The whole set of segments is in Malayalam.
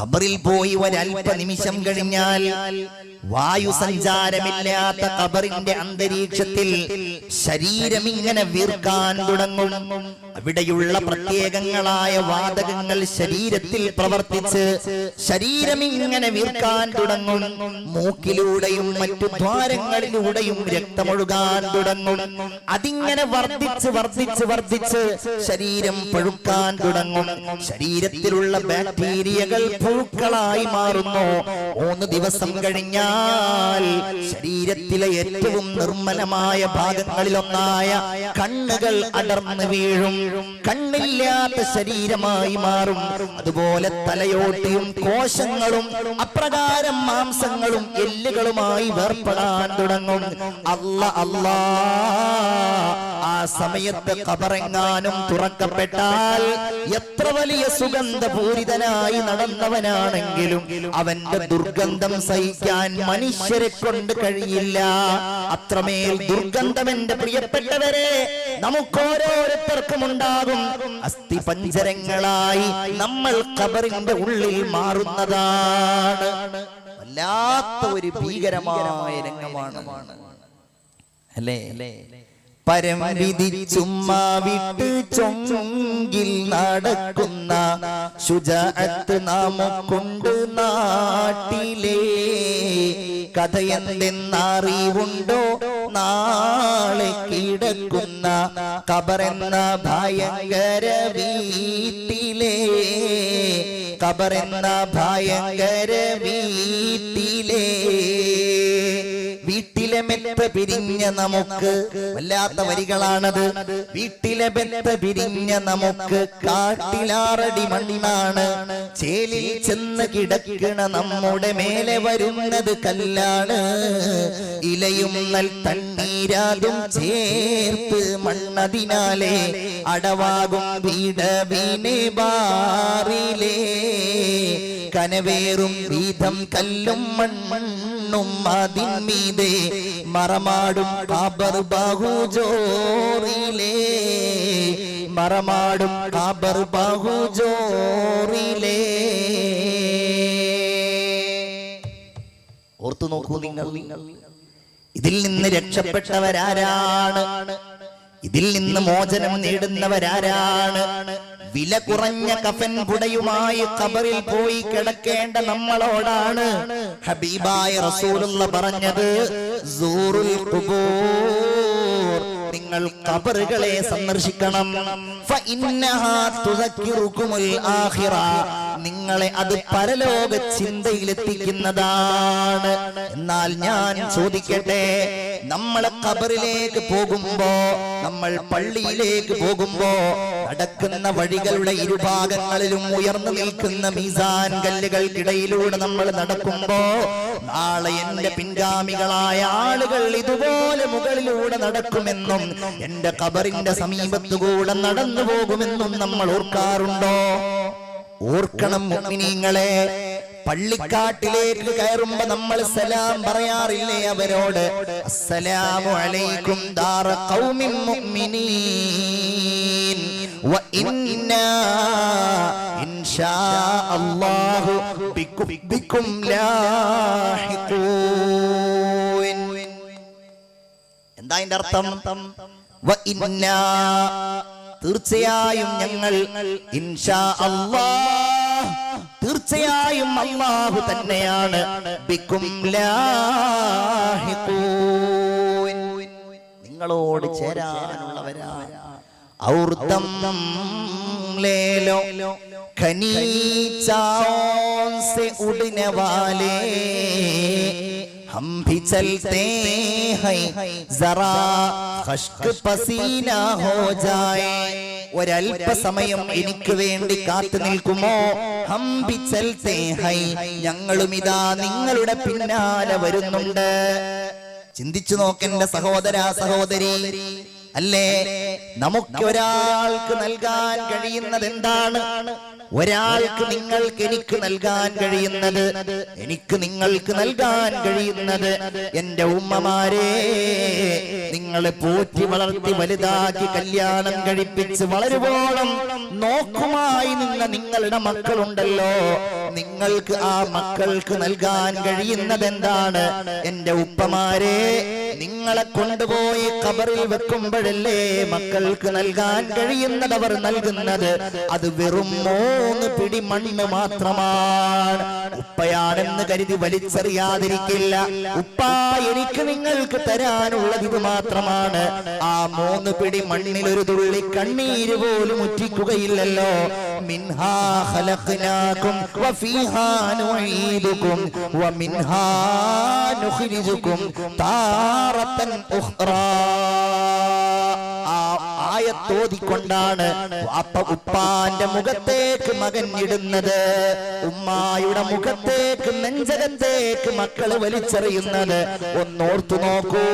ഖബറിൽ പോയി ഒരല്പ നിമിഷം കഴിഞ്ഞാൽ വായു സഞ്ചാരമില്ലാത്ത ഖബറിന്റെ അന്തരീക്ഷത്തിൽ ശരീരം ഇങ്ങനെ വീർക്കാൻ തുടങ്ങും. അവിടെയുള്ള പ്രത്യേകങ്ങളായ വാതകങ്ങൾ ശരീരത്തിൽ പ്രവർത്തിച്ച് ശരീരം ഇങ്ങനെ വീർക്കാൻ തുടങ്ങും. മൂക്കിലൂടെയും മറ്റു ദ്വാരങ്ങളിലൂടെയും രക്തമൊഴുകാൻ തുടങ്ങും. അതിങ്ങനെ വർദ്ധിച്ച് വർദ്ധിച്ച് വർദ്ധിച്ച് ശരീരം പഴുക്കാൻ തുടങ്ങും. ശരീരത്തിലുള്ള ബാക്ടീരിയകൾ പുഴുക്കളായി മാറുന്നു. മൂന്ന് ദിവസം കഴിഞ്ഞാൽ ശരീരത്തിലെ ഏറ്റവും നിർമ്മലമായ ഭാഗങ്ങളിലൊന്നായ കണ്ണുകൾ അടർന്നു വീഴും. കണ്ണില്ലാത്ത ശരീരമായി മാറും. അതുപോലെ തലയോട്ടിയും കോശങ്ങളും അപ്രകാരം മാംസങ്ങളും എല്ലുകളുമായി വേർപ്പെടാൻ തുടങ്ങും. അല്ല അല്ലാ. സമയത്ത് കബറെങ്ങാനും തുറക്കപ്പെട്ടാൽ എത്ര വലിയ സുഗന്ധപൂരിതനായി നടന്നവനാണെങ്കിലും അവന്റെ ദുർഗന്ധം സഹിക്കാൻ മനുഷ്യരെ കൊണ്ട് കഴിയില്ല. അത്രമേൽ ദുർഗന്ധം എന്റെ പ്രിയപ്പെട്ടവരെ നമുക്ക് ഓരോരുത്തർക്കും ഉണ്ടാകും അസ്ഥി പഞ്ചരങ്ങളായി നമ്മൾ കബറിന്റെ ഉള്ളിൽ മാറുന്നതാണ്. വല്ലാത്ത ഒരു ഭീകരമായ രംഗമാണ്. അല്ലേ? പരം വിധിച്ചുമ്മ വിട്ട് ചൊങ്കിൽ നടക്കുന്ന ശുചാത്ത് നാമക്കൊണ്ട് നാട്ടിലെ കഥയെന്തെന്നറിവുണ്ടോ? നാളെ കിടക്കുന്ന കബറെന്ന ഭയങ്കര വീട്ടിലെ കബറെന്ന ഭയങ്കര വീട്ടിലെ വീട്ടിലെ പിരിഞ്ഞ നമുക്ക്. വല്ലാത്ത വരികളാണത്. വീട്ടിലെ മെത്ത പിരിഞ്ഞ നമുക്ക്. കാട്ടിലാറടി മണ്ണാണ്. ചേലിൽ ചെന്ന് കിടക്കണ നമ്മുടെ മേലെ വരുന്നത് കല്ലാണ്. ഇലയും നൽ തണ്ണീരാതും ചേർത്ത് മണ്ണതിനാലെ അടവാകും വീടവീനെ ബാറിലേ. കനവേറും വീതം കല്ലും മണ്ണും അതിന്മീതെ മറമാടും കാബർ ബഹുജോറിലേ. മറമാടും കാബർ ബഹുജോറിലേ. ഓർത്തു നോക്കൂ നിങ്ങൾ. ഇതിൽ നിന്ന് രക്ഷപ്പെട്ടവരാരാണ്. ഇതിൽ നിന്ന് മോചനം നേടുന്നവരാരാണ്. വില കുറഞ്ഞ കഫൻ കുടയുമായി കബറിൽ പോയി കിടക്കേണ്ട നമ്മളോടാണ് ഹബീബായ റസൂലുള്ള പറഞ്ഞത് സൂറുൽ ഖുബൂർ. നിങ്ങൾ കബറുകളെ സന്ദർശിക്കണം. നിങ്ങളെ അത് പരലോക ചിന്തയിലെത്തിക്കുന്നതാണ്. എന്നാൽ ഞാൻ ചോദിക്കട്ടെ നമ്മൾ കബറിലേക്ക് പോകുമ്പോ നമ്മൾ പള്ളിയിലേക്ക് പോകുമ്പോ നടക്കുന്ന വഴികളുടെ ഇരുഭാഗങ്ങളിലും ഉയർന്നു നിൽക്കുന്ന മീസാൻ കല്ലുകൾക്കിടയിലൂടെ നമ്മൾ നടക്കുമ്പോ നാളെ എന്റെ പിൻഗാമികളായ ആളുകൾ ഇതുപോലെ മുകളിലൂടെ നടക്കുമെന്നും എന്റെ കബറിന്റെ സമീപത്തുകൂടെ നടന്നു പോകുമെന്നും നമ്മൾ ഓർക്കാറുണ്ടോ? ഓർക്കണം മുഅ്മിനീങ്ങളെ പള്ളിക്കാട്ടിലേക്ക് കയറുമ്പോ നമ്മൾ സലാം പറയാറില്ലേ അവരോട്? അസ്സലാമു അലൈക്കും ദാറ ഖൗമിൻ മുഅ്മിനീൻ വ ഇന്നാ ഇൻഷാ അല്ലാഹു ബിക്കും ലാഹിഖൂൻ. എന്താ എന്റെ അർത്ഥം തീർച്ചയായും ഞങ്ങൾ തീർച്ചയായും അള്ളാഹു തന്നെയാണ്. നിങ്ങളോട് ചേരാനുള്ളവരാ हम भी चलते हैं जरा खश्क पसीना हो जाए ഒരല്പസമയം എനിക്ക് വേണ്ടി കാത്തു നിൽക്കുമോ ഹംബി ചൽത്തേ ഹൈ ഞങ്ങളും ഇതാ നിങ്ങളുടെ പിന്നാലെ വരുന്നുണ്ട് ചിന്തിച്ചു നോക്കെന്റെ സഹോദര സഹോദരി അല്ലേ നമുക്ക് ഒരാൾക്ക് നൽകാൻ കഴിയുന്നത് എന്താണ് ഒരാൾക്ക് നിങ്ങൾക്ക് എനിക്ക് നൽകാൻ കഴിയുന്നത് എനിക്ക് നിങ്ങൾക്ക് നൽകാൻ കഴിയുന്നത് എന്റെ ഉമ്മമാരെ നിങ്ങളെ പോറ്റി വളർത്തി വലുതാക്കി കല്യാണം കഴിപ്പിച്ച് വളരുവോളം നോക്കുമായി നിന്ന നിങ്ങളുടെ മക്കളുണ്ടല്ലോ. നിങ്ങൾക്ക് ആ മക്കൾക്ക് നൽകാൻ കഴിയുന്നത് എന്താണ്? എന്റെ ഉപ്പമാരെ നിങ്ങളെ കൊണ്ടുപോയി കബറിൽ വെക്കുമ്പോഴല്ലേ മക്കൾക്ക് നൽകാൻ കഴിയുന്നത് അവർ നൽകുന്നത്? അത് വെറും മൂന്ന് പിടി മണ്ണ് മാത്രമാണ്. ഉപ്പയാണെന്ന് കരുതി വലിച്ചെറിയാതിരിക്കില്ല. ഉപ്പ എനിക്ക് നിങ്ങൾക്ക് തരാനുള്ളത് ഇത് മാത്രമാണ്. ആ മൂന്ന് പിടി മണ്ണിൽ ഒരു തുള്ളി കണ്ണീര് പോലും ഉറ്റിക്കുകയില്ലല്ലോ ും. താറത്തൻ ഉഖ്റാ. ആ ആയത്തോതിക്കൊണ്ടാണ് അപ്പ ഉപ്പാന്റെ മുഖത്തേക്ക് മകൻ ഇടുന്നത്. ഉമ്മായുടെ മുഖത്തേക്ക് നെഞ്ചകത്തേക്ക് മക്കൾ വലിച്ചെറിയുന്നത്. ഒന്നോർത്തു നോക്കൂ.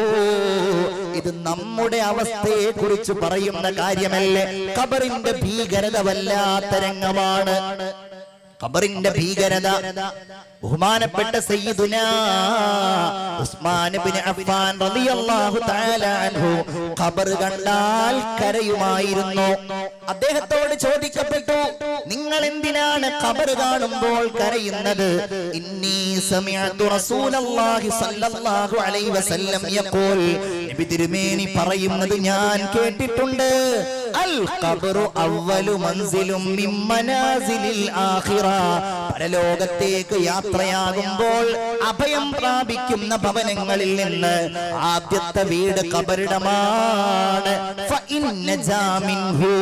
ഇത് നമ്മുടെ അവസ്ഥയെ കുറിച്ച് പറയുന്ന കാര്യമല്ലേ? കബറിന്റെ ഭീകരത വല്ലാത്ത രംഗമാണ്. ഖബറിന്റെ ഭീകരത. ബഹുമാനപ്പെട്ട സയ്യിദുന ഉസ്മാൻ ഇബ്നു അഫ്ഫാൻ റളിയല്ലാഹു തആല അൻഹു ഖബർ കണ്ടാൽ കരയുമായിരുന്നു. അദ്ദേഹത്തോട് ചോദിക്കപ്പെട്ടു നിങ്ങൾ എന്തിനാണ് ഖബർ കാണുമ്പോൾ കരയുന്നത്? ഇന്നി സമിഅതു صلى സ്വല്ലല്ലാഹു അലൈഹി വസല്ലം യഖൂൽ നബി തിരുമേനി പറയുന്നത് ഞാൻ കേട്ടിട്ടുണ്ട്. അൽ ഖബറു അവ്വലു മൻസിലും മിൻ മനാസിലിൽ ആഖിറ. പരലോകത്തേക്ക് യാത്രയാകുമ്പോൾ അഭയം പ്രാപിക്കുന്ന ഭവനങ്ങളിൽ നിന്ന് ആദ്യത്തെ വീട് കബറിടമാണ് ഇന്ന ജാമിൻഹു.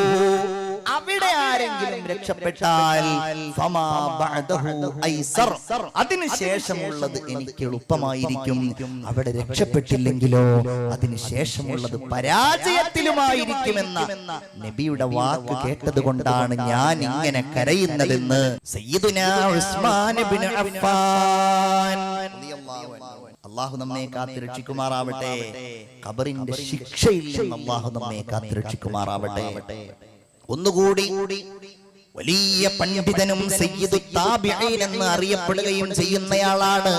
അവിടെ ആരെങ്കിലും രക്ഷപ്പെട്ടാൽ. അതിനുശേഷമുള്ളത് എനിക്ക് എളുപ്പമായിരിക്കും. അവിടെ രക്ഷപ്പെട്ടില്ലെങ്കിലോ അതിനുശേഷമുള്ളത് പരാജയത്തിലുമായിരിക്കുമെന്ന നബിയുടെ വാക്ക് കേട്ടത് കൊണ്ടാണ് ഞാൻ ഇങ്ങനെ കരയുന്നതെന്ന് അള്ളാഹു നമ്മെ കാത്തിരക്ഷിക്കുമാറാവട്ടെ. ഖബറിന്റെ ശിക്ഷയിൽ അള്ളാഹു നമ്മെ കാത്ത് രക്ഷിക്കുമാറാവട്ടെ ഒന്നുകൂടി വലിയ പണ്ഡിതനും സയ്യിദു എന്ന് അറിയപ്പെടുകയും ചെയ്യുന്നയാളാണ്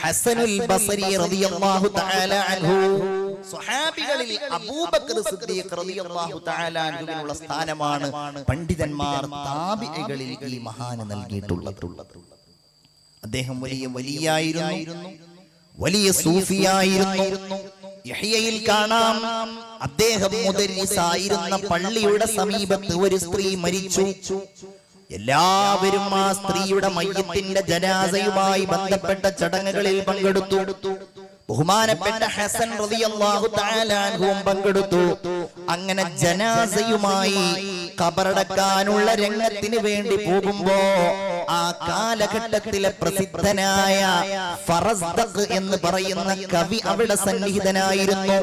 ഹസനുൽ ബസരി റളിയല്ലാഹു തആല അൻഹു. സ്വഹാബികളിൽ അബൂബക്കർ സിദ്ദീഖ് റളിയല്ലാഹു തആല അൻഹുവിനുള്ള സ്ഥാനമാണ് പണ്ഡിതന്മാർ താബിഈകളിൽ ഈ മഹാന് നൽകിയിട്ടുള്ളത്. അദ്ദേഹം വലിയ വലിയായിരുന്നു വലിയ സൂഫിയായിരുന്നു. യഹിയയിൽ കാണാം അദ്ദേഹം മുദരിസായിരുന്ന പള്ളിയുടെ സമീപത്ത് ഒരു സ്ത്രീ മരിച്ചു. എല്ലാവരും ആ സ്ത്രീയുടെ മയ്യത്തിന്റെ ജനാസയുമായി ബന്ധപ്പെട്ട ചടങ്ങുകളിൽ പങ്കെടുത്തു. ബഹുമാനപ്പെട്ട ഹസൻ റളിയല്ലാഹു പങ്കെടുത്തു. അങ്ങനെ ജനാസയുമായി കബറടക്കാനുള്ള രംഗത്തിന് വേണ്ടി പോകുമ്പോ ആ കാലഘട്ടത്തിലെ പ്രസിദ്ധനായ ഫറസ്ദഖ് എന്ന് പറയുന്ന കവി അവിടെ സന്നിഹിതനായിരുന്നു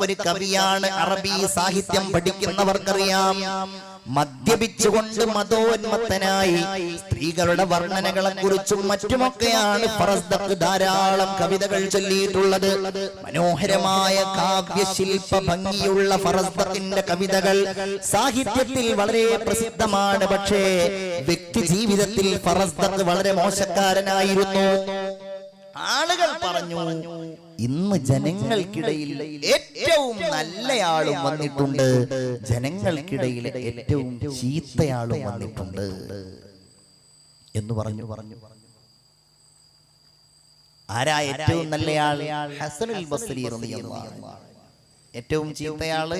ഒരു കവിയാണ് അറബി സാഹിത്യം പഠിക്കുന്നവർക്കറിയാം. മദ്യപിച്ചുകൊണ്ട് മതോന്മത്തനായി സ്ത്രീകളുടെ വർണനകളെ കുറിച്ചും മറ്റുമൊക്കെയാണ് ഫറസ്ദഖ് ധാരാളം കവിതകൾ ചൊല്ലിയിട്ടുള്ളത്. മനോഹരമായ കാവ്യശില്പ ഭംഗിയുള്ള ഫറസ്ദഖിന്റെ കവിതകൾ സാഹിത്യത്തിൽ വളരെ പ്രസിദ്ധമാണ്. പക്ഷേ വ്യക്തി ജീവിതത്തിൽ ഫറസ്ദഖ് വളരെ മോശക്കാരനായിരുന്നു. ആളുകൾ പറഞ്ഞു ഇന്ന് ജനങ്ങൾക്കിടയിൽ ഏറ്റവും നല്ലയാളും വന്നിട്ടുണ്ട്. ജനങ്ങൾക്കിടയിൽ ഏറ്റവും ചീത്തയാളും വന്നിട്ടുണ്ട്. എന്ന് പറഞ്ഞു. പറഞ്ഞു ആരാ ഏറ്റവും നല്ലയാൾ? ഹസനുൽ ബസ്രി ഏറ്റവും ചീത്തയാൾ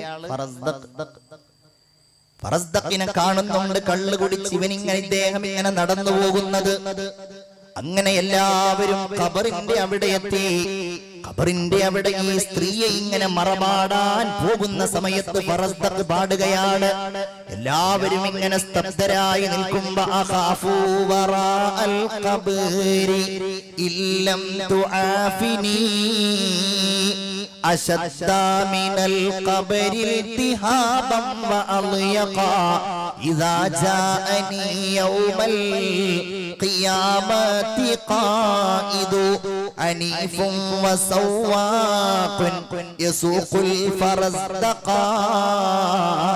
ഫറസ്ദഖിനെ കാണുന്നുണ്ട്. കള്ളു കുടിച്ച് ഇവനിങ്ങനെ ഇദ്ദേഹം ഇങ്ങനെ നടന്നു പോകുന്നത്. അങ്ങനെ എല്ലാവരും ഖബറിന്റെ അവിടെ എത്തി. ഖബറിന്റെ അവിടെ ഈ സ്ത്രീയെ ഇങ്ങനെ മറമാടാൻ പോകുന്ന സമയത്ത് ഫറസ്ദഖ് പാടുകയാണ് എല്ലാവരും ഇങ്ങനെ സ്തബ്ധരായി നിൽക്കുമ്പോ അഖാഫു വറാഅൽ ഖബരി ഇല്ലം തുആഫിനി أشد من القبر التهابا وأضيقا إذا جاءني يوم القيامة قائد أنيف وسواق يسوق الفرزدقا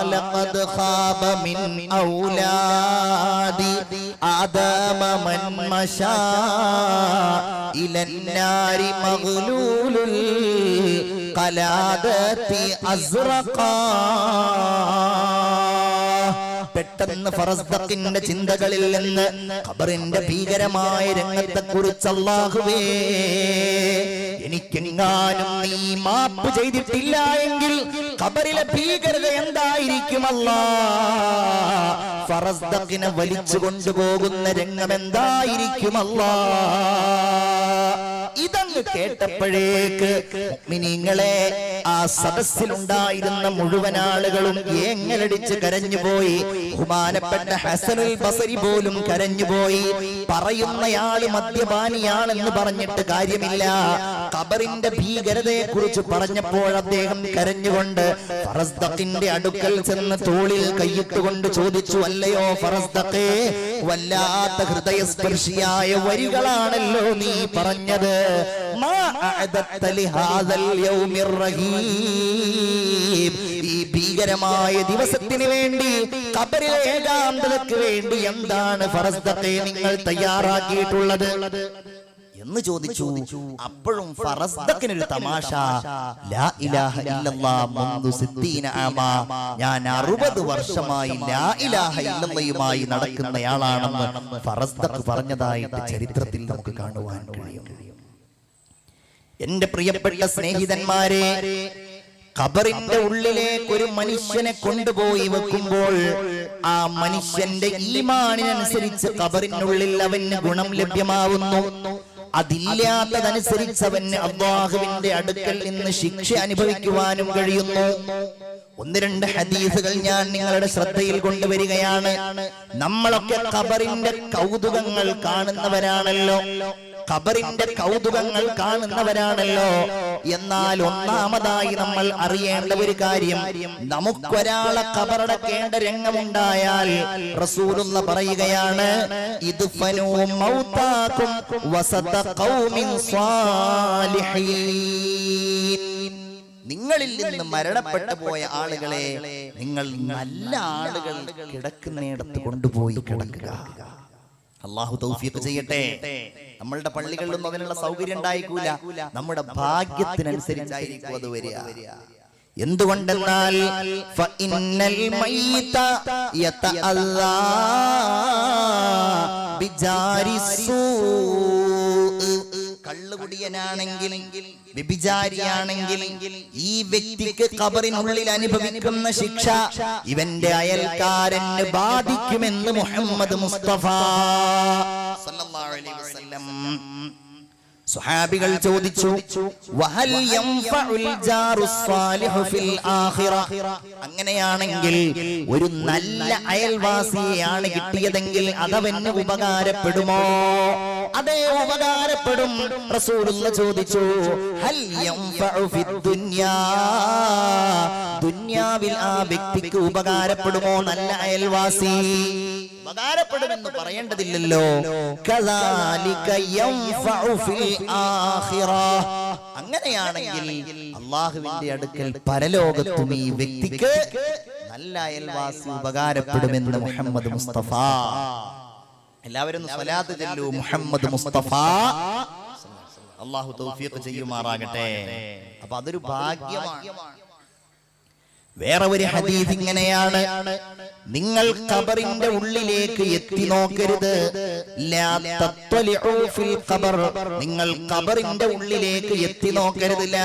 لقد خاب من أولاد آدم من مشى إلى النار مغلول القلادة أزرقا. പെട്ടെന്ന് ഫറസ്ദത്തിന്റെ ചിന്തകളിൽ നിന്ന് ഖബറിന്റെ ഭീകരമായ രംഗത്തെ കുറിച്ച് അല്ലാഹുവേ എനിക്കെങ്ങാനും നീ മാപ്പ് ചെയ്തിട്ടില്ല എങ്കിൽ ഖബറിലെ ഭീകരത എന്തായിരിക്കുമല്ല അല്ലാ? വലിച്ചു കൊണ്ടുപോകുന്ന രംഗം എന്തായിരിക്കുമല്ല ഇതങ്ങ് കേട്ടപ്പോഴേക്ക് മിനിങ്ങളെ ആ സദസ്സിലുണ്ടായിരുന്ന മുഴുവൻ ആളുകളും ഏങ്ങലടിച്ച് കരഞ്ഞുപോയി. ബഹുമാനപ്പെട്ട ഹസനുൽ ബസരി പോലും കരഞ്ഞുപോയി. പറയുന്നയാൾ മദ്യപാനിയാണെന്ന് പറഞ്ഞിട്ട് കാര്യമില്ല. ഖബറിന്റെ ഭീകരതയെ കുറിച്ച് പറഞ്ഞപ്പോൾ അദ്ദേഹം കരഞ്ഞുകൊണ്ട് ഫറസ്ദഖിന്റെ അടുക്കൽ ചെന്ന് തോളിൽ കൈയിട്ടുകൊണ്ട് ചോദിച്ചു അല്ലയോ ഫറസ്ദഖേ വല്ലാത്ത ഹൃദയസ്പർശിയായ വരികളാണല്ലോ നീ പറഞ്ഞത്. ഈ ഭീകരമായ ദിവസത്തിന് വേണ്ടി കബറിലെ ഏകാന്തതയ്ക്ക് വേണ്ടി എന്താണ് ഫറസ്ദത്തെ നിങ്ങൾ തയ്യാറാക്കിയിട്ടുള്ളത് എന്ന് ചോദിച്ചു. അപ്പോഴും ഫറസ്ദക്കിനൊരു തമാശ. ലാ ഇലാഹ ഇല്ലല്ലാഹ് മുൻദു സിദ്ദീന ആമാ. ഞാൻ അറുപത് വർഷമായി ലാ ഇലാഹ ഇല്ലല്ലയുമായി നടക്കുന്നയാളാണെന്ന് ഫറസ്ദക്ക് പറഞ്ഞതായിട്ട് ചരിത്രത്തിൽ നമുക്ക് കാണുവാൻ കഴിയും. എന്റെ പ്രിയപ്പെട്ട സ്നേഹിതന്മാരെ ഖബറിന്റെ ഉള്ളിലേക്ക് ഒരു മനുഷ്യനെ കൊണ്ടുപോയി വെക്കുമ്പോൾ ആ മനുഷ്യന്റെ ഈമാനിനനുസരിച്ച് ഖബറിനുള്ളിൽ അവന് ഗുണം ലഭ്യമാവുന്നു. അതില്ലാത്തതനുസരിച്ച് അവന് അള്ളാഹുവിന്റെ അടുക്കൽ നിന്ന് ശിക്ഷ അനുഭവിക്കുവാനും കഴിയുന്നു. ഒന്ന് രണ്ട് ഹദീസുകൾ ഞാൻ നിങ്ങളുടെ ശ്രദ്ധയിൽ കൊണ്ടുവരികയാണ്. നമ്മളൊക്കെ ഖബറിന്റെ കൗതുകങ്ങൾ കാണുന്നവരാണല്ലോ. ഖബറിന്റെ കൗതുകങ്ങൾ കാണുന്നവരാണല്ലോ. എന്നാൽ ഒന്നാമതായി നമ്മൾ അറിയേണ്ട ഒരു കാര്യം നമുക്കൊരാളെ ഖബറടക്കേണ്ട രംഗമുണ്ടായാൽ റസൂലുള്ള പറയുകയാണ് ഇത് ഫനൂ മൗതാക്കും വസത ഖൗമിൻ സ്വാലിഹീൻ. നിങ്ങളിൽ നിന്ന് മരണപ്പെട്ടു പോയ ആളുകളെ നിങ്ങൾ നല്ല ആളുകൾ കിടക്കുന്നിടത്ത് കൊണ്ടുപോയി കിടക്കുക. അള്ളാഹു തൗഫീഖ് ചെയ്യട്ടെ. നമ്മളുടെ പള്ളികളിലൊന്നും അതിനുള്ള സൗകര്യം ഉണ്ടായിക്കൂല. നമ്മുടെ ഭാഗ്യത്തിനനുസരിച്ചായിരിക്കും അത് വരിക. എന്തുകൊണ്ടെന്നാൽ കള്ളുകുടിയനാണെങ്കിൽ വ്യഭിചാരിയാണെങ്കിൽ ഈ വ്യക്തിക്ക് കബറിനുള്ളിൽ അനുഭവിക്കുന്ന ശിക്ഷ ഇവന്റെ അയൽക്കാരന് ബാധിക്കുമെന്ന് മുഹമ്മദ് മുസ്തഫ സല്ലല്ലാഹു അലൈഹി വസല്ലം സുഹാബികൾ ചോദിച്ചു വഹൽ അങ്ങനെയാണെങ്കിൽ ഒരു നല്ല അയൽവാസിയെയാണ് കിട്ടിയതെങ്കിൽ അതവന് ഉപകാരപ്പെടുമോ? അതെ ഉപകാരപ്പെടും. റസൂലുള്ള ചോദിച്ചു ഹൽ ദുനിയാവിൽ ആ വ്യക്തിക്ക് ഉപകാരപ്പെടുമോ? നല്ല അയൽവാസി. ഉപകാരപ്പെടുമെന്ന് പറയേണ്ടതില്ലല്ലോ. അങ്ങനെയാണെങ്കിൽ അള്ളാഹുവിന്റെ അടുക്കൽ പരലോകത്തും ഈ വ്യക്തിക്ക് നല്ല അയൽവാസി ഉപകാരപ്പെടുമെന്ന് മുഹമ്മദ് മുസ്തഫ. എല്ലാവരും ഒന്ന് സ്വലാത്ത് ചെല്ലൂ മുഹമ്മദ് മുസ്തഫ. അള്ളാഹു തൗഫീഖ് ചെയ്യുമാറാകട്ടെ. അപ്പൊ അതൊരു ഭാഗ്യമാണ്. വേറെ ഒരു ഹദീസ് ഇങ്ങനെയാണ്. നിങ്ങൾ ഖബറിന്റെ ഉള്ളിലേക്ക് എത്തി നോക്കരുത്. ഖബർ. നിങ്ങൾ ഖബറിന്റെ ഉള്ളിലേക്ക് എത്തി നോക്കരുത്.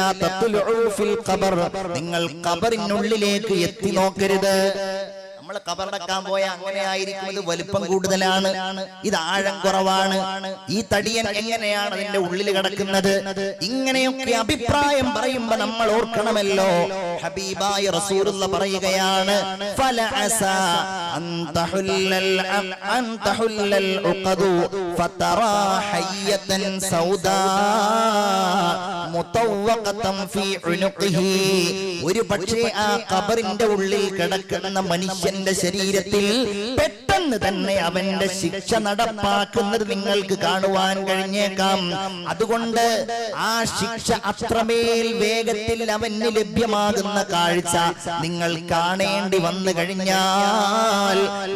ഖബർ. നിങ്ങൾ ഖബറിനുള്ളിലേക്ക് എത്തി നോക്കരുത്. നമ്മൾ കബറടക്കാൻ പോയ അങ്ങനെ ആയിരിക്കും ഇത് വലിപ്പം കൂടുതലാണ്. ഇത് ആഴം കുറവാണ്. ഈ തടിയൻ എങ്ങനെയാണ് അതിന്റെ ഉള്ളിൽ കിടക്കുന്നത്? ഇങ്ങനെയൊക്കെ അഭിപ്രായം പറയുമ്പോ നമ്മൾ ഓർക്കണമല്ലോ. ഹബീബായ റസൂലുള്ള പറയുകയാണ് അ- അൻ തഹുല്ലൽ ഉഖദു ഫതറാ ഹയ്യതൻ സൗദാ മുതവ്വഖതൻ ഫീ ഉനുഖിഹി. ഒരു പക്ഷേ ആ കബറിന്റെ ഉള്ളിൽ കിടക്കുന്ന മനുഷ്യന്റെ ശരീരത്തിൽ പെട്ടെന്ന് തന്നെ അവന്റെ ശിക്ഷ നടപ്പാക്കുന്നത് നിങ്ങൾക്ക് കാണുവാൻ കഴിഞ്ഞേക്കാം. അതുകൊണ്ട് ആ ശിക്ഷ അത്രമേൽ വേഗത്തിൽ അവന് ലഭ്യമാകുന്ന കാഴ്ച നിങ്ങൾ കാണേണ്ടി വന്നു കഴിഞ്ഞാൽ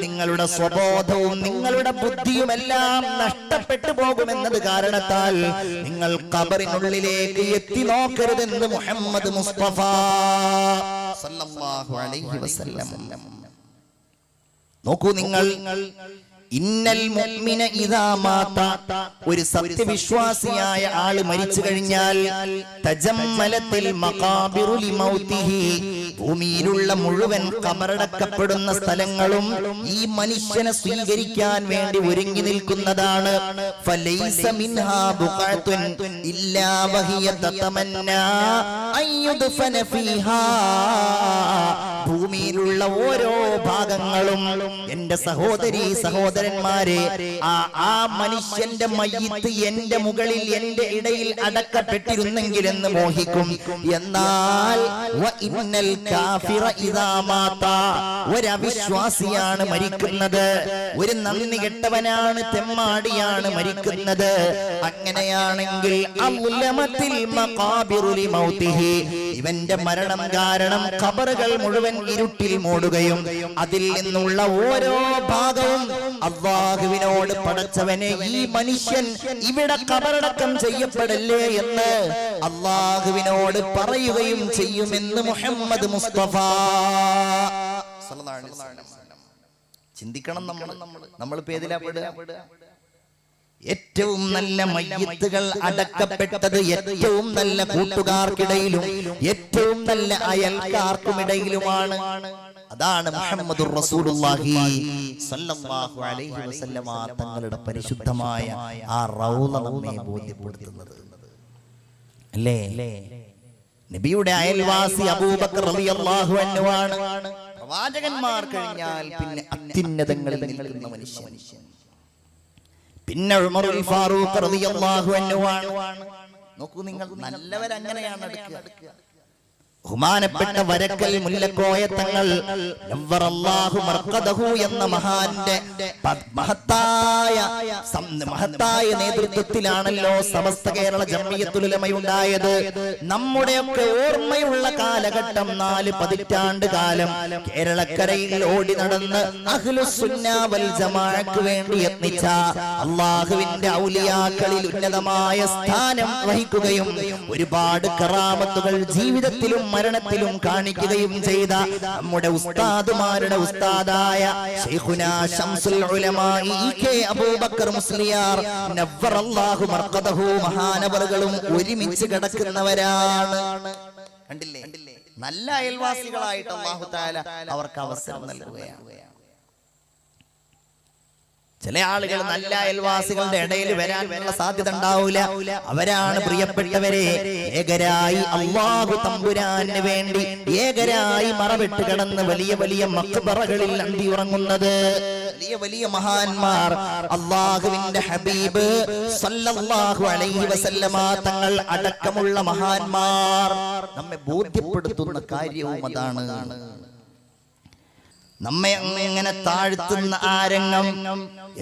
നിങ്ങളുടെ സ്വബോധവും നിങ്ങളുടെ ബുദ്ധിയുമെല്ലാം നഷ്ടപ്പെട്ടു പോകുമെന്നത് കാരണത്താൽ നിങ്ങൾ കബറിനുള്ളിലേക്ക് എത്തി നോക്കരുതെന്ന് മുഹമ്മദ് മുസ്തഫ നോക്കൂ നിങ്ങൾ ഒരു സത്യവിശ്വാസിയായ ആൾ മരിച്ചു കഴിഞ്ഞാൽ ഭൂമിയിലുള്ള മുഴുവൻ കബറടക്കപ്പെടുന്ന സ്ഥലങ്ങളും ഈ മനുഷ്യനെ സ്വീകരിക്കാൻ വേണ്ടി ഒരുങ്ങി നിൽക്കുന്നതാണ്. ഭൂമിയിലുള്ള ഓരോ ഭാഗങ്ങളും എന്റെ സഹോദരി സഹോദരന്മാരെ ആ ആ മനുഷ്യന്റെ മയ്യത്ത് എന്റെ മുകളിൽ എന്റെ ഇടയിൽ അടക്കപ്പെട്ടിരുന്നെങ്കിൽ എന്ന് മോഹിക്കും. എന്നാൽ ഒരവിശ്വാസിയാണ് മരിക്കുന്നത്. ഒരു നന്ദി കെട്ടവനാണ് തെമ്മാടിയാണ് മരിക്കുന്നത്. അങ്ങനെയാണെങ്കിൽ ഇവന്റെ മരണം കാരണം ഖബറുകൾ മുഴുവൻ ഇരുട്ടിൽ മൂടുകയും അതിൽ നിന്നുള്ള ഓരോ ഭാഗവും അള്ളാഹുവിനോട് പടച്ചവനെ ഈ മനുഷ്യൻ ഇവിടെ കബറടക്കം ചെയ്യപ്പെടല്ലേ? എന്ന് അള്ളാഹുവിനോട് പറയുകയും ചെയ്യുമെന്ന് മുഹമ്മദ് മുസ്തഫ. ചിന്തിക്കണം നമ്മൾ. നമ്മൾ ഏതിലാ പെടുക? ഏറ്റവും നല്ല മയ്യത്തുകൾ അടക്കപ്പെട്ടത് ഏറ്റവും നല്ല കൂട്ടുകാർക്കിടയിലും ഏറ്റവും നല്ല അയൽക്കാർക്കുമിടയിലുമാണ് അതാണ് മുഹമ്മദ് റസൂലുള്ളാഹി സല്ലല്ലാഹു അലൈഹി വസല്ലമ തങ്ങളുടെ പരിശുദ്ധമായ ആ റൗള നമ്മെ ബോധ്യപ്പെടുത്തുന്നത്. അല്ലേ? നബിയുടെ അയൽവാസി അബൂബക്കർ റളിയല്ലാഹു അൻഹു ആണ് പ്രവാചകന്മാർ കഴിഞ്ഞാൽ പിന്നെ അത്യുന്നതങ്ങളിൽ നിൽക്കുന്ന മനുഷ്യൻ. പിന്നെ ഉമറുൽ ഫാറൂഖ് റളിയല്ലാഹു അൻഹു ആണ്. നോക്കൂ നിങ്ങൾ നല്ലവരങ്ങനെയാണ് അടുക്കുക ബഹുമാനപ്പെട്ട വരക്കൽ മുല്ലക്കോയ തങ്ങൾ നവ്വറല്ലാഹു മർക്കദഹു എന്ന മഹാന്റെ മഹത്തായ മഹത്തായ നേതൃത്വത്തിലാണല്ലോ സമസ്ത കേരള ജമ്മിയത്തുലമയുണ്ടായത് നമ്മുടെയൊക്കെ ഓർമ്മയുള്ള കാലഘട്ടം നാല് പതിറ്റാണ്ട് കാലം. കേരളക്കരയിൽ ഓടി നടന്ന് അഖിലുസുന്നാവൽ വൽ ജമാഅക്ക് വേണ്ടി യത്നിച്ച അള്ളാഹുവിന്റെ ഔലിയാക്കളിൽ ഉന്നതമായ സ്ഥാനം വഹിക്കുകയും ഒരുപാട് കറാമത്തുകൾ ജീവിതത്തിലും മരണത്തിലും കാണിക്കുകയും ചെയ്ത നമ്മുടെ ഉസ്താദുമാരുടെ ഉസ്താദായ ശംസുൽ അബൂബക്കർ മുസ്ലിയാർ നവ്വറല്ലാഹു മഹാനവറുകളും ഒരുമിച്ച് കിടക്കുന്നവരാണ്. കണ്ടില്ലേ? നല്ല അയൽവാസികളായിട്ട് അള്ളാഹു താല അവർക്ക് അവസരം നൽകുകയാണ്. ചില ആളുകൾ നല്ല അയൽവാസികളുടെ ഇടയിൽ വരാനുള്ള സാധ്യത ഉണ്ടാവില്ല അവരാണ് പ്രിയപ്പെട്ടവരെ ഏകരായി അള്ളാഹു തമ്പുരാന് വേണ്ടി ഏകരായി മറവിട്ട് കിടന്ന് വലിയ വലിയ മക്കുപറകളിൽ അണ്ടി ഉറങ്ങുന്നത്. വലിയ വലിയ മഹാന്മാർ. അള്ളാഹുവിന്റെ ഹബീബ് സല്ലല്ലാഹു അലൈഹി വസല്ലമ തങ്ങൾ അടക്കമുള്ള മഹാന്മാർ. നമ്മെ ബോധ്യപ്പെടുത്തുന്ന കാര്യവും അതാണ്. നമ്മെ അങ്ങനെ താഴ്ത്തുന്ന ആരംഗം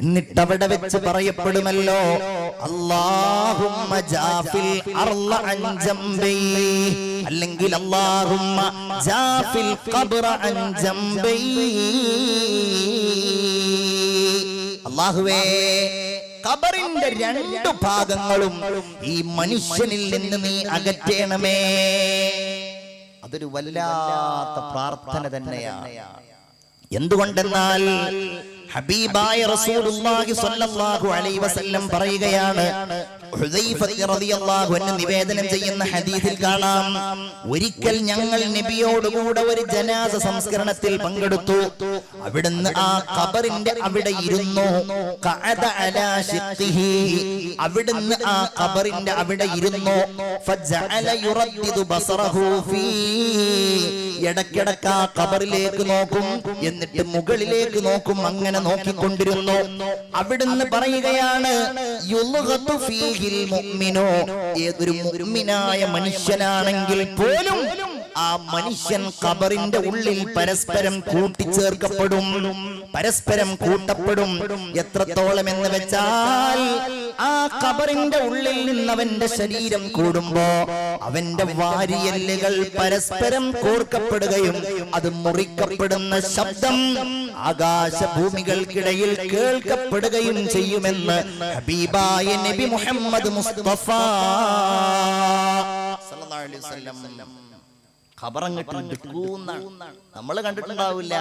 എന്നിട്ട് അവിടെ വെച്ച് പറയപ്പെടുമല്ലോ. ജാഫിൽ അർള അല്ലെങ്കിൽ ജാഫിൽ ഖബ്റ അല്ലാഹുവേ ഖബറിന്റെ രണ്ട് ഭാഗങ്ങളും ഈ മനുഷ്യനിൽ നിന്ന് നീ അകറ്റേണമേ. അതൊരു വല്ലാത്ത പ്രാർത്ഥന തന്നെയാണ് എന്തുകൊണ്ടെന്നാൽ ഹബീബായ റസൂലുള്ളാഹി സ്വല്ലല്ലാഹു അലൈഹി വസല്ലം പറയുകയാണ് നിവേദനം ചെയ്യുന്ന ഹദീസിൽ കാണാം ഒരിക്കൽ ഞങ്ങൾ നബിയോട് കൂടെ ഒരു ജനാസ സംസ്കരണത്തിൽ പങ്കെടുത്തു. അവിടുന്ന് ആ ഖബറിന്റെ അവിടെ ഇരുന്നു. ഖഅദ അലാ ശിഖ്ഖിഹി. അവിടുന്ന് ആ ഖബറിന്റെ അവിടെ ഇരുന്നു. ഇടക്കിടക്ക് ആ ഖബറിലേക്ക് നോക്കും. എന്നിട്ട് മുകളിലേക്ക് നോക്കും. അങ്ങനെ നോക്കിക്കൊണ്ടിരുന്നു. അവിടുന്ന് പറയുകയാണ് ഏതൊരു മനുഷ്യനാണെങ്കിൽ പോലും ആ മനുഷ്യൻ ഖബറിന്റെ ഉള്ളിൽ പരസ്പരം കൂട്ടിച്ചേർക്കപ്പെടും. പരസ്പരം കൂട്ടപ്പെടും. എത്രത്തോളം എന്ന് വെച്ചാൽ ആ കബറിന്റെ ഉള്ളിൽ നിന്ന് അവന്റെ ശരീരം കൂടുമ്പോ അവന്റെ വാരിയല്ലുകൾ പരസ്പരം കോർക്കപ്പെടുകയും അത് മുറിക്കപ്പെടുന്ന ശബ്ദം ആകാശഭൂമികൾക്കിടയിൽ കേൾക്കപ്പെടുകയും ചെയ്യുമെന്ന് ഹബീബായ നബി മുഹമ്മദ് മുസ്തഫ സല്ലല്ലാഹു അലൈഹി വസല്ലം ഖബറങ്ങിട്ട് നമ്മൾ കണ്ടിട്ടുണ്ടാവില്ല.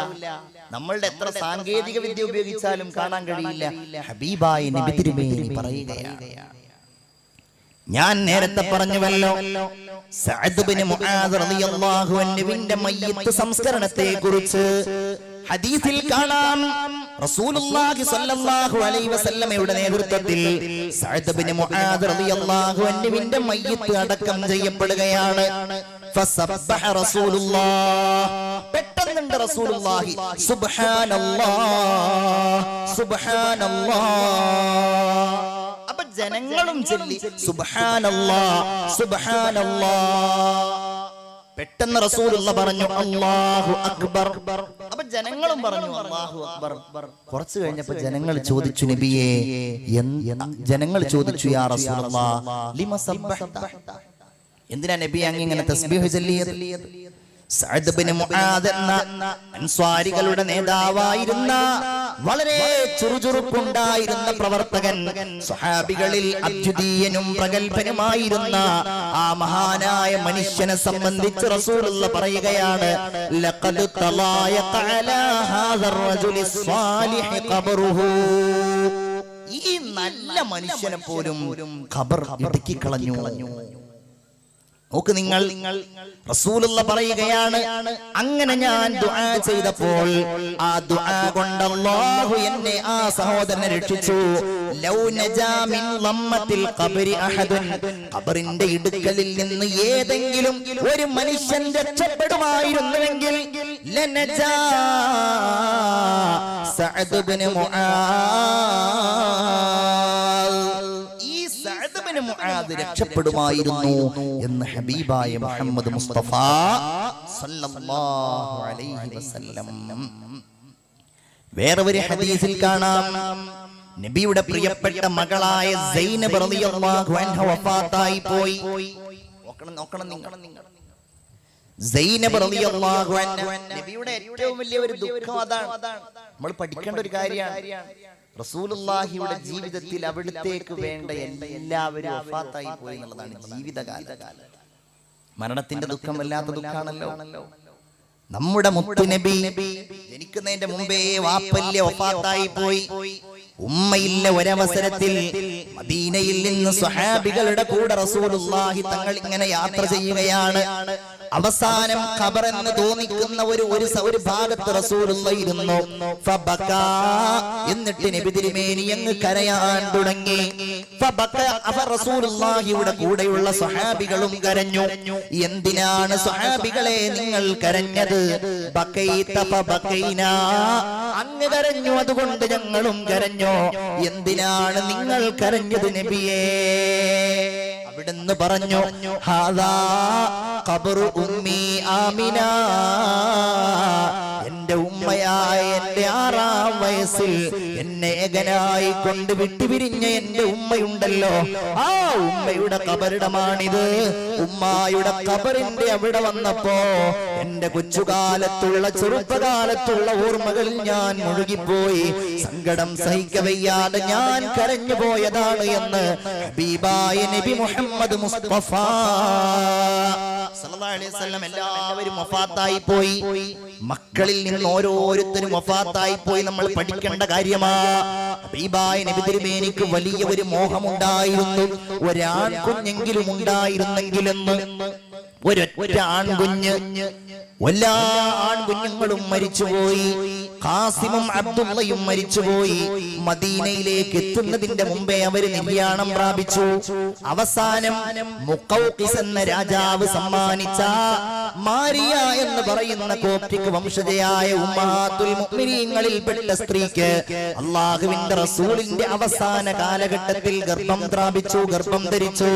നമ്മളുടെ എത്ര സാങ്കേതിക വിദ്യ ഉപയോഗിച്ചാലും കാണാൻ കഴിയില്ല. ഹബീബായ നബി തിരുമേനി പറയുകയാണ്. ഞാൻ നേരത്തെ പറഞ്ഞുവല്ലോ സഅദ് ബിൻ മുആദ് റളിയല്ലാഹു അൻഹുവിന്റെ മയ്യിത്ത് സംസ്കരണത്തെ കുറിച്ച് ഹദീസിൽ കാണാം. റസൂലുള്ളാഹി സ്വല്ലല്ലാഹു അലൈഹി വസല്ലമയുടെ നേതൃത്വത്തിൽ സഅദ് ബിൻ മുആദ് റളിയല്ലാഹു അൻഹുവിന്റെ മയ്യിത്ത് അടക്കം ചെയ്യപ്പെടുകയാണ്. ഫസബ്ബഹ الله. പെട്ടെന്നുണ്ട് റസൂലുള്ളാഹി. സുബ്ഹാനല്ലാഹ്. സുബ്ഹാനല്ലാഹ്. അപ്പൊ ജനങ്ങളും ചൊല്ലി. സുബ്ഹാനല്ലാഹ്. സുബ്ഹാനല്ലാഹ്. പെട്ടെന്ന് റസൂലുള്ള പറഞ്ഞു അല്ലാഹു അക്ബർ. അപ്പോൾ ജനങ്ങളും പറഞ്ഞു അല്ലാഹു അക്ബർ. കുറച്ചു കഴിഞ്ഞപ്പോൾ ജനങ്ങൾ ചോദിച്ചു നബിയേ ജനങ്ങൾ ചോദിച്ചു യാ റസൂലുള്ള എന്തിനാ നബി അങ്ങ് ഇങ്ങനെ തസ്ബീഹ് ചൊല്ലിയത്? സഅദ് ബിൻ മുആദ് എന്ന അൻസ്വാരികളുടെ നേതാവായിരുന്ന വളരെ ചുറുചുറുക്കുണ്ടായിരുന്ന പ്രവർത്തകൻ സ്വഹാബികളിൽ അദ്വിതീയനും പ്രഗത്ഭനുമായിരുന്ന ആ മഹാനായ മനുഷ്യനെ സംബന്ധിച്ച് റസൂലുള്ള പറയുകയാണ് ലഖദ് തലായഖ അലാ ഹാദർ റജുലി സ്വാലിഹി ഖബറുഹു ഈ നല്ല മനുഷ്യനെ പോലും ഖബർ ഇടുക്കി കളഞ്ഞു. നോക്ക് നിങ്ങൾ. നിങ്ങൾ റസൂലുള്ള പറയുകയാണ് അങ്ങനെ ഞാൻ ദുആ ചെയ്തപ്പോൾ ആ ദുആ കൊണ്ട് അല്ലാഹു എന്നെ ആ സഹോദരനെ രക്ഷിച്ചു. ലൗ നജാ മിൻ ലമ്മത്തിൽ ഖബരി അഹദൻ. ഖബറിന്റെ ഇടുക്കലിൽ നിന്ന് ഏതെങ്കിലും ഒരു മനുഷ്യൻ രക്ഷപ്പെടുമായിരുന്നുവെങ്കിൽ ലനജാ സഅദ് ഇബ്നു മുആദ് മുആദ് രക്ഷപ്പെടുമായിരുന്നു എന്ന് ഹബീബായ മുഹമ്മദ് മുസ്തഫ സല്ലല്ലാഹു അലൈഹി വസല്ലം. വേറെ ഒരു ഹദീസിൽ കാണാം. നബിയുടെ പ്രിയപ്പെട്ട മകളായ സൈനബ് റളിയല്ലാഹു അൻഹ വഫാത്തായി പോയി. നോക്കണം നോക്കണം നിങ്ങൾ. നിങ്ങൾ. സൈനബ് റളിയല്ലാഹു അൻഹ. നബിയുടെ ഏറ്റവും വലിയ ഒരു ദുഃഖം അതാണ്. നമ്മൾ പഠിക്കേണ്ട ഒരു കാര്യമാണ്. റസൂലുള്ളാഹിയുടെ ജീവിതത്തിൽ അവിടുത്തേക്ക് വേണ്ട എല്ലാവരും വഫാത്തായി പോയി എന്നുള്ളതാണ് ജീവിതകാലം. മരണത്തിന്റെ ദുഃഖം വല്ലാത്ത ദുഃഖാണല്ലോ. നമ്മുടെ മുത്തുനബി ജനിക്കുന്നതിന്റെ മുമ്പേ വാപ്പല്യ വഫാത്തായി പോയി. ഉമ്മയില്ല ഒരവസരത്തിൽ മദീനയിൽ നിന്ന് സ്വഹാബികളുടെ കൂടെ റസൂലുള്ളാഹി തങ്ങൾ ഇങ്ങനെ യാത്ര ചെയ്യുകയാണ്. അവസാനം ഖബർ എന്ന് തോന്നിക്കുന്ന ഒരു ഒരു ഒരു ഭാഗത്ത് റസൂലുള്ള ഇരുന്നു. എന്നിട്ട് നബി തിരുമേനി അങ്ങ് കരയാൻ തുടങ്ങി. ഫബക അപ്പൊ റസൂലുള്ളാഹിയുടെ കൂടെയുള്ള സ്വഹാബികളും കരഞ്ഞു. എന്തിനാണ് സ്വഹാബികളെ നിങ്ങൾ കരഞ്ഞത്. അങ്ങ് കരഞ്ഞു അതുകൊണ്ട് ഞങ്ങളും കരഞ്ഞു. എന്തിനാണ് നിങ്ങൾ കരഞ്ഞത് നബിയേ? അവിടുന്ന് പറഞ്ഞു ഹാദാ ഖബറു ഉമ്മി ആമിന. ഉമ്മയായ എന്റെ ആറാം വയസ്സിൽ എന്നെ ഏകനായി കൊണ്ട് വിട്ടുപിരിഞ്ഞ എന്റെ ഉമ്മയുണ്ടല്ലോ. ആ ഉമ്മയുടെ കബറിടമാണിത്. ഉമ്മായുടെ കബറിന്റെ അവിടെ വന്നപ്പോ എന്റെ കൊച്ചുകാലത്തുള്ള ചെറുപ്പകാലത്തുള്ള ഓർമ്മകളിൽ ഞാൻ മുഴുകിപ്പോയി. സങ്കടം സഹിക്കവയ്യാതെ ഞാൻ കരഞ്ഞു പോയതാണ് എന്ന് ഹബീബായ നബി മുഹമ്മദ് മുസ്തഫ. എല്ലാവരും വഫാത്തായി പോയി. മക്കളിൽ നിന്ന് ഓരോരുത്തരും വഫാത്തായി പോയി നമ്മൾ പഠിക്കേണ്ട കാര്യമാ. ഹബീബായ നബി തിരുമേനിക്ക് വലിയ ഒരു മോഹമുണ്ടായിരുന്നു ഒരാൾ കുഞ്ഞെങ്കിലും ഉണ്ടായിരുന്നെങ്കിലെന്ന് ഒരൊറ്റ ആൺകുഞ്ഞ് എല്ലാ ആൺകുഞ്ഞുങ്ങളും മരിച്ചുപോയി. ഖാസിമും അബ്ദുള്ളയും മരിച്ചുപോയി. മദീനയിലേക്ക് എത്തുന്നതിന്റെ മുമ്പേ അവർ നിര്യാണം പ്രാപിച്ചു. അവസാനം മുക്കൗക്കിസ് എന്ന രാജാവ് സമ്മാനിച്ച മാരിയ എന്ന് പറയുന്ന കോപ്റ്റിക് വംശജയായ ഉമ്മാത്തുൽ മുഅ്മിനീങ്ങളിൽപ്പെട്ട സ്ത്രീക്ക് അള്ളാഹുവിന്റെ റസൂലിന്റെ അവസാന കാലഘട്ടത്തിൽ ഗർഭം പ്രാപിച്ചു ഗർഭം ധരിച്ചു.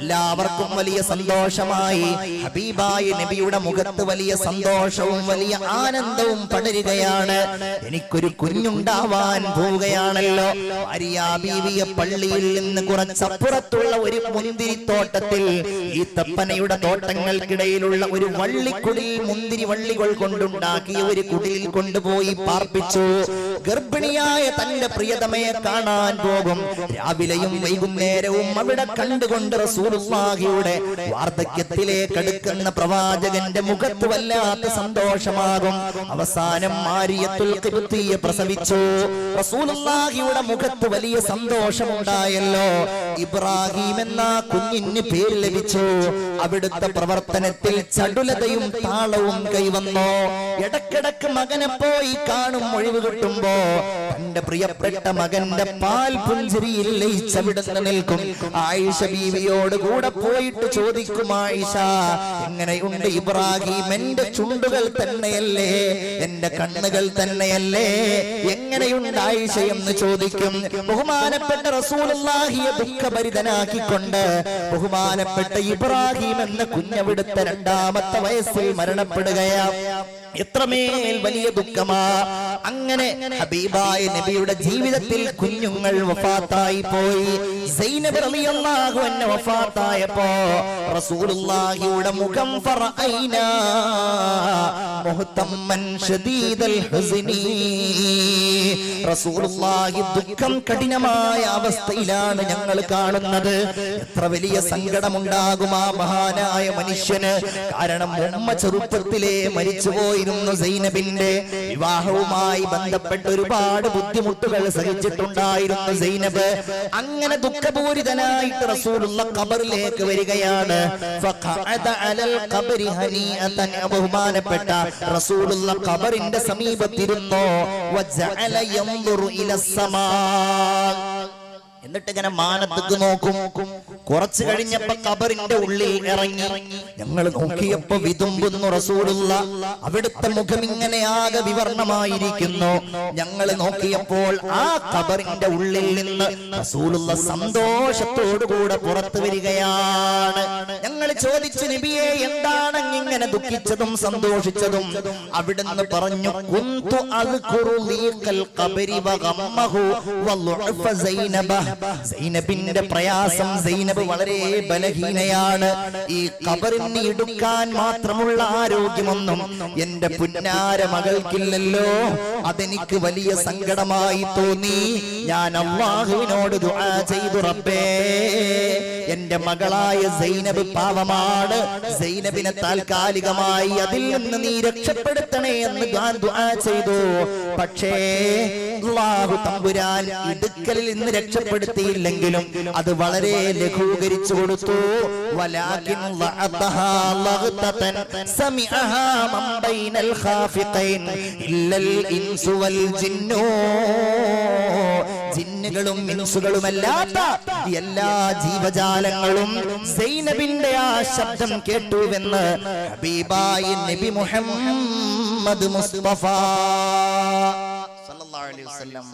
എല്ലാവർക്കും വലിയ സന്തോഷമായി. ഹബീബായ നബിയുടെ മുഖത്ത് വലിയ സന്തോഷവും വലിയ ആനന്ദവും പടരുകയാണ്. എനിക്കൊരു കുഞ്ഞുണ്ടാവാൻ പോവുകയാണല്ലോ. അരിയാബീവിയ ബീവിയെ പള്ളിയിൽ നിന്ന് കുറച്ചപ്പുറത്തുള്ള ഒരു മുന്തിരി തോട്ടത്തിൽ ഈ തപ്പനയുടെ തോട്ടങ്ങൾക്കിടയിലുള്ള ഒരു വള്ളിക്കുടിൽ മുന്തിരി വള്ളികൾ കൊണ്ടുണ്ടാക്കിയ ഒരു കുടിലിൽ കൊണ്ടുപോയി പാർപ്പിച്ചു. ഗർഭിണിയായ തന്റെ പ്രിയതമയെ കാണാൻ പോകും. രാവിലെയും വൈകുന്നേരവും അവിടെ കണ്ടുകൊണ്ട് റസൂലുള്ളാഹിയുടെ വാർദ്ധക്യത്തിലേക്ക് അടുക്കുന്ന പ്രവാചകന്റെ മുഖത്ത് വല്ലാത്ത സന്തോഷമാകും. അവസാനം മാരിയത്തുൽ ഖിബ്തിയെ പ്രസവിച്ചു. റസൂലുള്ളാഹിയുടെ മുഖത്ത് വലിയ സന്തോഷമുണ്ടായല്ലോ. ഇബ്രാഹിം എന്ന കുഞ്ഞിന് പേര് ലഭിച്ചു. അവിടുത്തെ പ്രവർത്തനത്തിൽ ചടുലതയും താളവും കൈവന്നു. ഇടക്കിടക്ക് മകനെ പോയി കാണും ഒഴിവ് കിട്ടുമ്പോ തന്റെ പ്രിയപ്പെട്ട മകന്റെ പാൽ പുഞ്ചിരിയിൽ ലയിച്ചവിടുന്ന് നിൽക്കും. ആയിഷ ബീവിയോട് കൂടെ പോയിട്ട് ചോദിക്കും ആയിഷ എങ്ങനെയുണ്ട് ഇബ്രാഹിം എന്റെ ചുണ്ടുകൾ തന്നെയല്ലേ? എന്റെ കണ്ണുകൾ തന്നെയല്ലേ? എങ്ങനെയുണ്ട് ആയിഷ എന്ന് ചോദിക്കും. ബഹുമാനപ്പെട്ട റസൂലുള്ളാഹിയെ ദുഃഖഭരിതനാക്കിക്കൊണ്ട് ബഹുമാനപ്പെട്ട ഇബ്രാഹിം എന്ന കുഞ്ഞവിടുത്തെ രണ്ടാമത്തെ വയസ്സിൽ മരണപ്പെടുകയാണ്. എത്രമേൽ വലിയ ദുഃഖമാ? അങ്ങനെ ഹബീബായ നബിയുടെ ജീവിതത്തിൽ കുഞ്ഞുങ്ങൾ വഫാത്തായി പോയി. സൈനബ് റളിയല്ലാഹു അൻഹ വഫാത്തായപ്പോ റസൂലുള്ളാഹിയുടെ മുഖം ഫറഅയ്നാ. മുഹ്തമ്മൻ ഷദീദൽ ഹുസ്നി. റസൂലുള്ളാഹി ദുഃഖം കഠിനമായ അവസ്ഥയിലാണ് ഞങ്ങൾ കാണുന്നത്. എത്ര വലിയ സങ്കടമുണ്ടാകും ആ മഹാനായ മനുഷ്യന്. കാരണം ഉമ്മ ചെറുപ്പത്തിലെ മരിച്ചുപോയിരുന്നു സൈനബിന്റെ. വിവാഹവുമായി ബന്ധപ്പെട്ട് ഒരുപാട് ബുദ്ധിമുട്ടുകൾ സഹിച്ചിട്ടുണ്ടായിരുന്നു സൈനബ്. അങ്ങനെ ദുഃഖപൂരിതനായിട്ട് റസൂലുള്ള ഖബറിലേക്ക് വരികയാണ്. ബഹുമാനപ്പെട്ട റസൂലുള്ള ഖബറിന്റെ സമീപത്തിരുന്നു? ഇലസ്സമാ എന്നിട്ട് ഇങ്ങനെ മാനത്തേക്ക് നോക്കും. കുറച്ചു കഴിഞ്ഞപ്പോ കബറിന്റെ ഉള്ളിൽ ഇറങ്ങി. ഞങ്ങൾ നോക്കിയപ്പോ വിതുമ്പുന്നു റസൂലുള്ള അവിടുത്തെ മുഖം ഇങ്ങനെ ആകെ വിവർണമായിരിക്കുന്നു. ഞങ്ങൾ നോക്കിയപ്പോൾ ആ കബറിന്റെ ഉള്ളിൽ നിന്ന് റസൂലുള്ള സന്തോഷത്തോടുകൂടെ പുറത്തു വരികയാണ്. ഞങ്ങൾ ചോദിച്ചു നബിയെ എന്താണ് ഇങ്ങനെ ദുഃഖിച്ചതും സന്തോഷിച്ചതും? അവിടുന്ന് പറഞ്ഞു കുന്തു വഗമ്മഹു വളുഅഫ സൈനബ. സൈനബിന്റെ പ്രയാസം സൈനബ് വളരെ ബലഹീനയാണ്. ഈ കബറിന് എടുക്കാൻ മാത്രമുള്ള ആരോഗ്യമൊന്നും എന്റെ പുന്നാര മകൾക്കില്ലല്ലോ. അതെനിക്ക് വലിയ സങ്കടമായി തോന്നി. ഞാൻ അള്ളാഹുവിനോട് ദുആ ചെയ്തു റബ്ബേ. എന്റെ മകളായ സൈനബ് പാവമാണ്. സൈനബിനെ താൽക്കാലികമായി അതിൽ നിന്ന് നീ രക്ഷപ്പെടുത്തണേ എന്ന് ഞാൻ ദുആ ചെയ്തു. പക്ഷേ അള്ളാഹു തമ്പുരാൻ ഇടുക്കലിൽ നിന്ന് രക്ഷപ്പെടുത്തിയില്ലെങ്കിലും അത് വളരെ ലഘൂകരിച്ചു കൊടുത്തു. ജിന്നുകളും മിനുസുകളുമല്ലാത്ത എല്ലാ ജീവജാലങ്ങളും സൈനബിന്റെ ആ ശബ്ദം കേട്ടുവെന്ന് ഹബീബായി നബി മുഹമ്മദ് മുസ്തഫ. സല്ലല്ലാഹു അലൈഹി വസല്ലം.